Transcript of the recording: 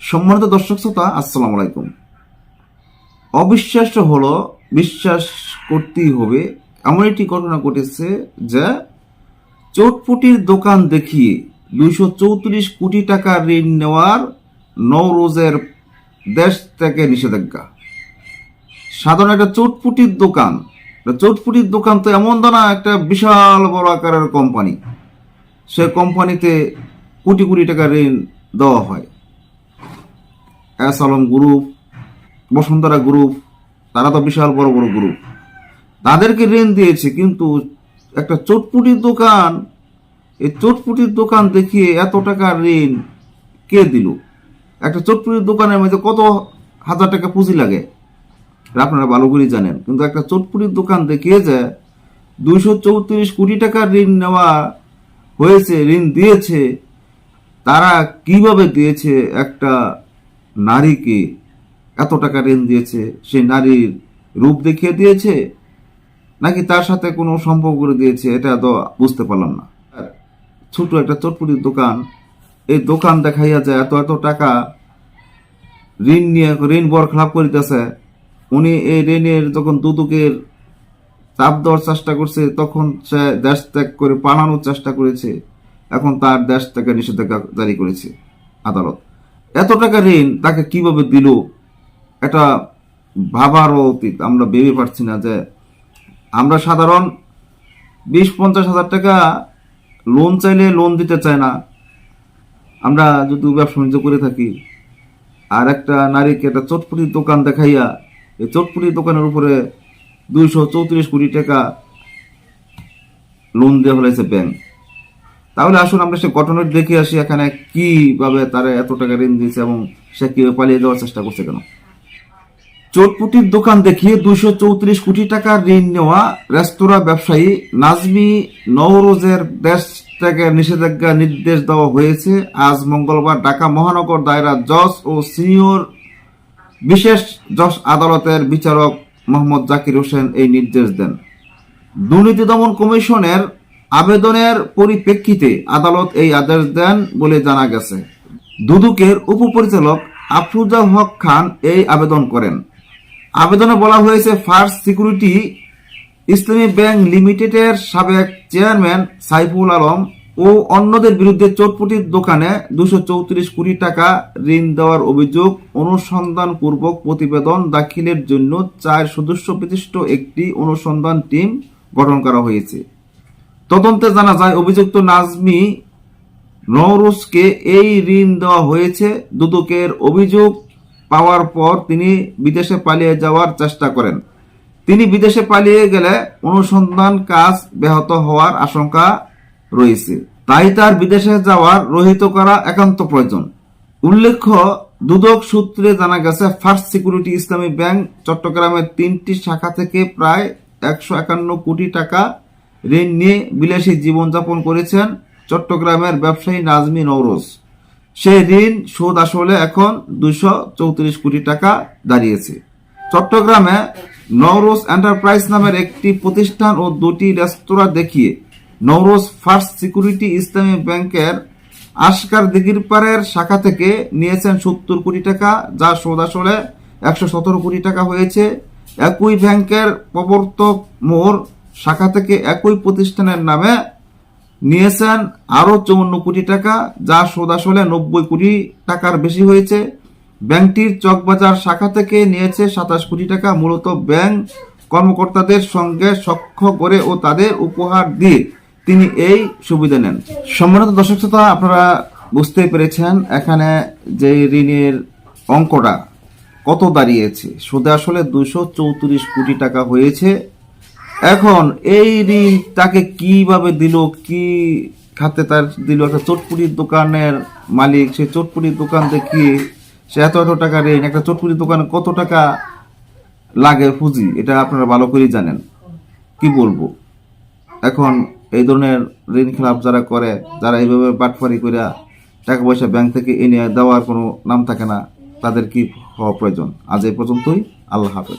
সম্মানিত দর্শক শ্রোতা, আসসালামু আলাইকুম। অবিশ্বাস্য হলো, বিশ্বাস করতেই হবে, এমন একটি ঘটনা ঘটেছে যে চটপুটির দোকান দেখিয়ে দুইশো চৌত্রিশ কোটি টাকা ঋণ নেওয়ার নৌরোজের দেশ থেকে নিষেধাজ্ঞা। সাধারণ একটা চটপুটির দোকান চটপুটির দোকান তো এমন না, একটা বিশাল বড় আকারের কোম্পানি। সে কোম্পানিতে কোটি কোটি টাকা ঋণ দেওয়া হয়। S Alam group Bashundhara group তারা তো বিশাল বড় বড় গ্রুপ তাদেরকে ঋণ দিয়েছে, কিন্তু একটা চটপুটির দোকান, এই চটপুটির দোকান দেখিয়ে এত টাকা ঋণ কে দিল? একটা চটপুটির দোকানের মধ্যে কত হাজার টাকা পুঁজি লাগে? আপনারা ভালো করেই জানেন। কিন্তু একটা চটপুটির দোকান দেখিয়ে যে দুইশো চৌত্রিশ কোটি টাকা ঋণ নেওয়া হয়েছে, ঋণ দিয়েছে, তারা কীভাবে দিয়েছে একটা নারীকে এত টাকা ঋণ দিয়েছে? সেই নারীর রূপ দেখিয়ে দিয়েছে? নাকি তার সাথে কোনো সম্পর্ক করে দিয়েছে? এটা তো বুঝতে পারলাম না। ছোট একটা চটপুটির দোকান। এই দোকান দেখাইয়া যায় এত এত টাকা ঋণ নিয়ে ঋণ বর খেলাপ করিতেছে, উনি এই ঋণের যখন দুদকের চাপ দেওয়ার চেষ্টা করছে, তখন সে দেশ ত্যাগ করে পালানোর চেষ্টা করেছে। এখন তার দেশ থেকে নিষেধাজ্ঞা জারি করেছে আদালত। এত টাকা ঋণ তাকে কীভাবে দিল? এটা ভাবারও অতীত, আমরা ভেবে পারছি না যে আমরা সাধারণ বিশ পঞ্চাশ হাজার টাকা লোন চাইলে লোন দিতে চায় না। আমরা যদি ব্যবসা বাণিজ্য করে থাকি, আর একটা নারীকে একটা চটপুটির দোকান দেখাইয়া, এই চটপুটির দোকানের উপরে দুইশো চৌত্রিশ কোটি টাকা লোন দেওয়া হয়েছে ব্যাংক তাহলে আসুন আমরা সে ঘটনাটি দেখে আসি এখানে কীভাবে তারা এত টাকা ঋণ দিয়েছে এবং সে কীভাবে পালিয়ে যাওয়ার চেষ্টা করছে কেন। চোটপুটির দোকান দেখিয়ে দুইশো চৌত্রিশ কোটি টাকা ঋণ নেওয়া রেস্তোরাঁ ব্যবসায়ী নাজমি নওরোজের দেশ থেকে নিষেধাজ্ঞা নির্দেশ দেওয়া হয়েছে। আজ মঙ্গলবার ঢাকা মহানগর দায়রা জজ ও সিনিয়র বিশেষ জজ আদালতের বিচারক মোহাম্মদ জাকির হোসেন এই নির্দেশ দেন। দুর্নীতি দমন কমিশনের আবেদনের পরিপ্রেক্ষিতে আদালত এই আদেশ দেন বলে জানা গেছে। দুদুকের উপপরিচালক আফরুজা হক খান এই আবেদন করেন। আবেদনে বলা হয়েছে ফার্স্ট সিকিউরিটি ইসলামী ব্যাংক লিমিটেডের সাবেক চেয়ারম্যান সাইফুল আলম ও অন্যদের বিরুদ্ধে চটপটির দোকানে দুশো চৌত্রিশ কোটি টাকা ঋণ দেওয়ার অভিযোগ অনুসন্ধান পূর্বক প্রতিবেদন দাখিলের জন্য চার সদস্য বিশিষ্ট একটি অনুসন্ধান টিম গঠন করা হয়েছে। তদন্তে জানা যায়, অভিযুক্ত নাজমি নওরোজকে এই ঋণ দেওয়া হয়েছে। দুদকের অভিযোগ পাওয়ার পর তিনি বিদেশে পালিয়ে যাওয়ার চেষ্টা করেন। তিনি বিদেশে পালিয়ে গেলে অনুসন্ধান কাজ ব্যাহত হওয়ার আশঙ্কা রয়েছে। তাই তার বিদেশে যাওয়ার রহিত করা একান্ত প্রয়োজন। উল্লেখ্য, দুদক সূত্রে জানা গেছে, ফার্স্ট সিকিউরিটি ইসলামী ব্যাংক চট্টগ্রামের তিনটি শাখা থেকে প্রায় একশো একান্ন কোটি টাকা ঋণ নিয়ে বিলাসী জীবনযাপন করেছেন চট্টগ্রামের ব্যবসায়ী নাজমি নওরোজ। সেই ঋণ শোধ আসলে এখন দুশো চৌত্রিশ কোটি টাকা দাঁড়িয়েছে। চট্টগ্রামে নওরোজ এন্টারপ্রাইজ নামের একটি প্রতিষ্ঠান ও দুটি রেস্তোরাঁ দেখিয়ে নওরোজ ফার্স্ট সিকিউরিটি ইসলামী ব্যাংকের আশকার দিঘির পাড়ের শাখা থেকে নিয়েছেন সত্তর কোটি টাকা, যা শোধ আসলে একশো সতেরো কোটি টাকা হয়েছে। একই ব্যাংকের প্রবর্তক মোড় শাখা থেকে একই প্রতিষ্ঠানের নামে নিয়েছেন আরও চৌন্ন কোটি টাকা, যা শোধ আসলে নব্বই কোটি টাকার বেশি হয়েছে। ব্যাংকটির চকবাজার শাখা থেকে নিয়েছে সাতাশ কোটি টাকা। মূলত ব্যাংক কর্মকর্তাদের সঙ্গে সখ্য করে ও তাদের উপহার দিয়ে তিনি এই সুবিধা নেন। সম্মানিত দর্শক শ্রোতা, আপনারা বুঝতেই পেরেছেন এখানে যে ঋণের অঙ্কটা কত দাঁড়িয়েছে। সুদে আসলে দুশো চৌত্রিশ কোটি টাকা হয়েছে। এখন এই ঋণ তাকে কীভাবে দিল? কি খাতে তার দিল? একটা চটপুরির দোকানের মালিক, সেই চটপুরির দোকান দেখিয়ে সে এত এত টাকা ঋণ, একটা চটপুরির দোকানে কত টাকা লাগে পুঁজি? এটা আপনারা ভালো করেই জানেন। কি বলব? এখন এই ধরনের ঋণ খেলাপ যারা করে, যারা এইভাবে বাটফারি করে টাকা পয়সা ব্যাংক থেকে এনে দেওয়ার কোনো নাম থাকে না, তাদের কি হওয়া প্রয়োজন? আজ এই পর্যন্তই। আল্লাহ হাফেজ।